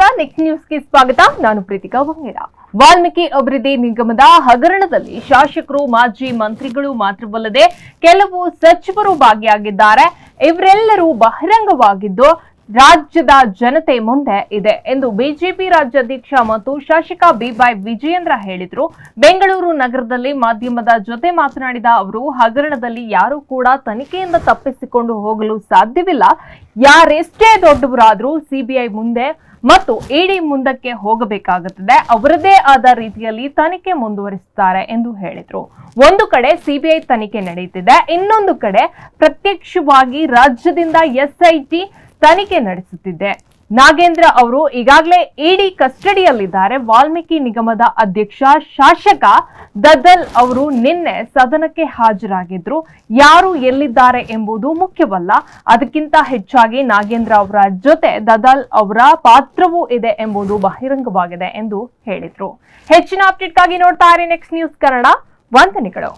ನಮಸ್ಕಾರ. ನೆಕ್ಸ್ಟ್ ನ್ಯೂಸ್ಗೆ ಸ್ವಾಗತ. ನಾನು ಪ್ರೀತಿಕಾ ಬಂಗೇರ ವಾಲ್ಮೀಕಿ ಅಭಿವೃದ್ಧಿ ನಿಗಮದ ಹಗರಣದಲ್ಲಿ ಶಾಸಕರು, ಮಾಜಿ ಮಂತ್ರಿಗಳು ಮಾತ್ರವಲ್ಲದೆ ಕೆಲವು ಸಚಿವರು ಭಾಗಿಯಾಗಿದ್ದಾರೆ. ಇವರೆಲ್ಲರೂ ಬಹಿರಂಗವಾಗಿದ್ದು ರಾಜ್ಯದ ಜನತೆ ಮುಂದೆ ಇದೆ ಎಂದು ಬಿಜೆಪಿ ರಾಜ್ಯಾಧ್ಯಕ್ಷ ಮತ್ತು ಶಾಸಕ ಬಿವೈ ವಿಜಯೇಂದ್ರ ಹೇಳಿದರು. ಬೆಂಗಳೂರು ನಗರದಲ್ಲಿ ಮಾಧ್ಯಮದ ಜೊತೆ ಮಾತನಾಡಿದ ಅವರು, ಹಗರಣದಲ್ಲಿ ಯಾರೂ ಕೂಡ ತನಿಖೆಯಿಂದ ತಪ್ಪಿಸಿಕೊಂಡು ಹೋಗಲು ಸಾಧ್ಯವಿಲ್ಲ. ಯಾರೆಷ್ಟೇ ದೊಡ್ಡವರಾದರೂ ಸಿಬಿಐ ಮುಂದೆ ಮತ್ತು ಇಡಿ ಮುಂದಕ್ಕೆ ಹೋಗಬೇಕಾಗುತ್ತದೆ. ಅವರದೇ ಆದ ರೀತಿಯಲ್ಲಿ ತನಿಖೆ ಮುಂದುವರಿಸುತ್ತಾರೆ ಎಂದು ಹೇಳಿದರು. ಒಂದು ಕಡೆ ಸಿಬಿಐ ತನಿಖೆ ನಡೆಯುತ್ತಿದೆ, ಇನ್ನೊಂದು ಕಡೆ ಪ್ರತ್ಯಕ್ಷವಾಗಿ ರಾಜ್ಯದಿಂದ ಎಸ್ಐಟಿ ತನಿಖೆ ನಡೆಸುತ್ತಿದೆ. ನಾಗೇಂದ್ರ ಅವರು ಈಗಾಗಲೇ ಇಡಿ ಕಸ್ಟಡಿಯಲ್ಲಿದ್ದಾರೆ. ವಾಲ್ಮೀಕಿ ನಿಗಮದ ಅಧ್ಯಕ್ಷ ಶಾಸಕ ದದ್ದಲ್ ಅವರು ನಿನ್ನೆ ಸದನಕ್ಕೆ ಹಾಜರಾಗಿದ್ರು. ಯಾರು ಎಲ್ಲಿದ್ದಾರೆ ಎಂಬುದು ಮುಖ್ಯವಲ್ಲ. ಅದಕ್ಕಿಂತ ಹೆಚ್ಚಾಗಿ ನಾಗೇಂದ್ರ ಅವರ ಜೊತೆ ದದಲ್ ಅವರ ಪಾತ್ರವೂ ಇದೆ ಎಂಬುದು ಬಹಿರಂಗವಾಗಿದೆ ಎಂದು ಹೇಳಿದ್ರು. ಹೆಚ್ಚಿನ ಅಪ್ಡೇಟ್ಗಾಗಿ ನೋಡ್ತಾ ಇರಿ ನೆಕ್ಸ್ಟ್ ನ್ಯೂಸ್ ಕನ್ನಡ. ವಂದನೆಗಳು.